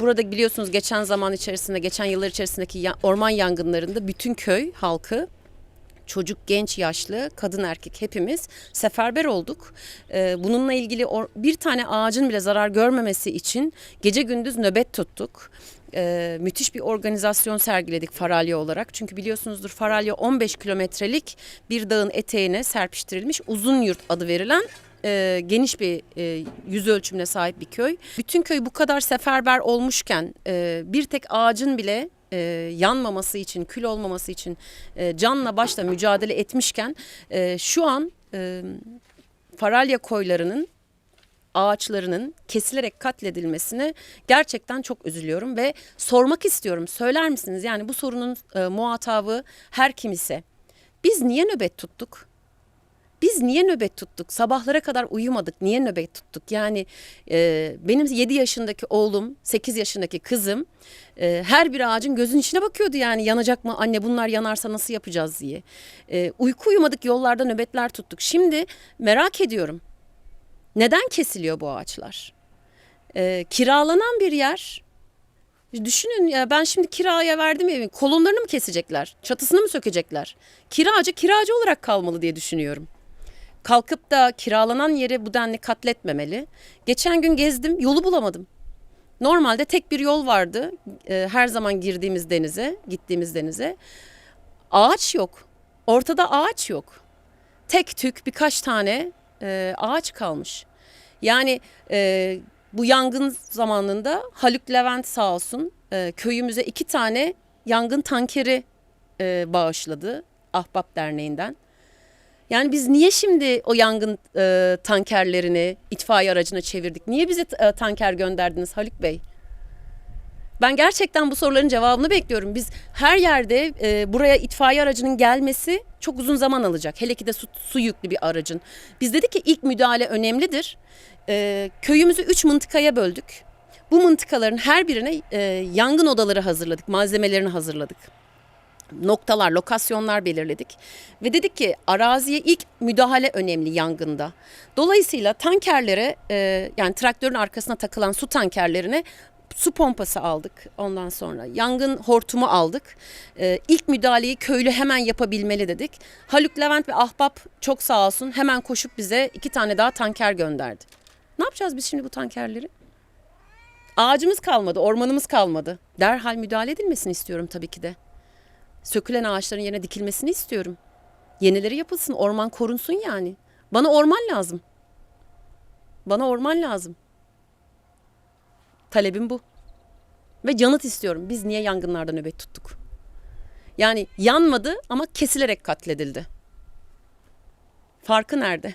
burada biliyorsunuz geçen zaman içerisinde, geçen yıllar içerisindeki orman yangınlarında bütün köy halkı çocuk, genç, yaşlı, kadın, erkek hepimiz seferber olduk. Ee, bununla ilgili bir tane ağacın bile zarar görmemesi için gece gündüz nöbet tuttuk. Ee, müthiş bir organizasyon sergiledik Faralya olarak. Çünkü biliyorsunuzdur Faralya 15 kilometrelik bir dağın eteğine serpiştirilmiş uzun yurt adı verilen e, geniş bir e, yüz ölçümüne sahip bir köy. Bütün köy bu kadar seferber olmuşken e, bir tek ağacın bile e, yanmaması için, kül olmaması için e, canla başla mücadele etmişken e, şu an e, Faralya koylarının ağaçlarının kesilerek katledilmesine gerçekten çok üzülüyorum ve sormak istiyorum. Söyler misiniz? Yani bu sorunun e, muhatabı her kim ise biz niye nöbet tuttuk? Biz niye nöbet tuttuk? Sabahlara kadar uyumadık. Niye nöbet tuttuk? Yani e, benim 7 yaşındaki oğlum, 8 yaşındaki kızım e, her bir ağacın gözün içine bakıyordu yani yanacak mı anne bunlar yanarsa nasıl yapacağız diye. E, uyku uyumadık yollarda nöbetler tuttuk. Şimdi merak ediyorum. Neden kesiliyor bu ağaçlar? E, kiralanan bir yer. Düşünün ya ben şimdi kiraya verdim evin kolonlarını mı kesecekler? Çatısını mı sökecekler? Kiracı kiracı olarak kalmalı diye düşünüyorum kalkıp da kiralanan yeri bu denli katletmemeli. Geçen gün gezdim, yolu bulamadım. Normalde tek bir yol vardı. e, her zaman girdiğimiz denize, gittiğimiz denize. Ağaç yok. Ortada ağaç yok. Tek tük birkaç tane e, ağaç kalmış. Yani e, bu yangın zamanında Haluk Levent sağ olsun e, köyümüze iki tane yangın tankeri e, bağışladı Ahbap Derneği'nden. Yani biz niye şimdi o yangın e, tankerlerini itfaiye aracına çevirdik? Niye bize e, tanker gönderdiniz Haluk Bey? Ben gerçekten bu soruların cevabını bekliyorum. Biz her yerde e, buraya itfaiye aracının gelmesi çok uzun zaman alacak. Hele ki de su, su yüklü bir aracın. Biz dedik ki ilk müdahale önemlidir. E, köyümüzü üç mıntıkaya böldük. Bu mıntıkaların her birine e, yangın odaları hazırladık, malzemelerini hazırladık noktalar, lokasyonlar belirledik. Ve dedik ki araziye ilk müdahale önemli yangında. Dolayısıyla tankerlere e, yani traktörün arkasına takılan su tankerlerine su pompası aldık ondan sonra. Yangın hortumu aldık. E, ilk müdahaleyi köylü hemen yapabilmeli dedik. Haluk Levent ve Ahbap çok sağ olsun hemen koşup bize iki tane daha tanker gönderdi. Ne yapacağız biz şimdi bu tankerleri? Ağacımız kalmadı, ormanımız kalmadı. Derhal müdahale edilmesini istiyorum tabii ki de. Sökülen ağaçların yerine dikilmesini istiyorum. Yenileri yapılsın, orman korunsun yani. Bana orman lazım. Bana orman lazım. Talebim bu. Ve yanıt istiyorum. Biz niye yangınlarda nöbet tuttuk? Yani yanmadı ama kesilerek katledildi. Farkı nerede?